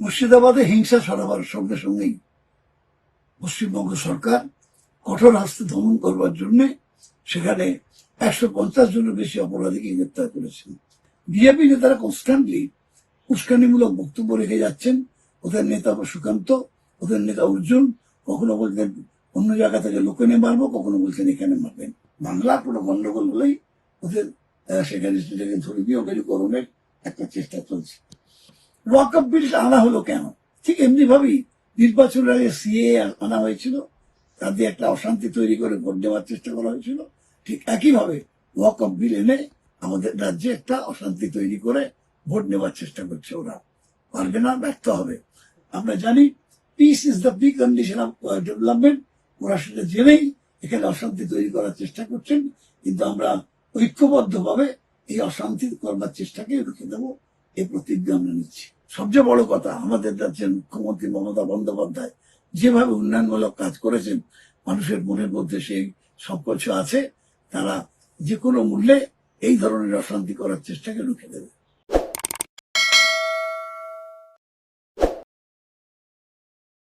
মুর্শিদাবাদে হিংসা ছড়াবার সঙ্গে সঙ্গেই পশ্চিমবঙ্গ সরকার কঠোর হাস্তে দমন করবার জন্য সেখানে একশো পঞ্চাশ জনের বেশি অপরাধীকে গ্রেপ্তার করেছেন। বিজেপি নেতারা কনস্ট্যান্টলি উস্কানিমূলক বক্তব্য রেখে যাচ্ছেন। ওদের নেতা সুকান্ত, ওদের নেতা অর্জুন, কখনো বলতেন অন্য জায়গা থেকে লোকে নিয়ে মারবো, কখনো বলছেন এখানে মারবেন। বাংলা কোনো গন্ডগোল হলেই ওদের সেখানে সেটাকে ধর্মীয় মেরুকরণের একটা চেষ্টা চলছে। ওয়াকআপ বিল আনা হলো কেন? ঠিক এমনি ভাবেই নির্বাচনের আগে সিএ আনা হয়েছিল। তাদের একটা অশান্তি তৈরি করে ভোট দেওয়ার চেষ্টা করা হয়েছিল। ঠিক একইভাবে ওয়াকআপ বিল এনে আমাদের রাজ্যে একটা অশান্তি তৈরি করে ভোট নেওয়ার চেষ্টা করছে ওরা। পারবে না, ব্যর্থ হবে। আমরা জানি peace is the precondition of development ওরা সেটা জেনেই এখানে অশান্তি তৈরি করার চেষ্টা করছেন। কিন্তু আমরা ঐক্যবদ্ধভাবে এই অশান্তি করবার চেষ্টাকে রুখে দেবো। এই প্রতিজ্ঞা আমরা নিচ্ছি। সবচেয়ে বড় কথা, আমাদের রাজ্যের মুখ্যমন্ত্রী মমতা বন্দ্যোপাধ্যায় যেভাবে উন্নয়নমূলক কাজ করেছেন, মানুষের মনের মধ্যে সেই সব কিছু আছে, তারা যে কোনো মূল্যে এই ধরনের অশান্তি করার চেষ্টাকে রুখে দেবে।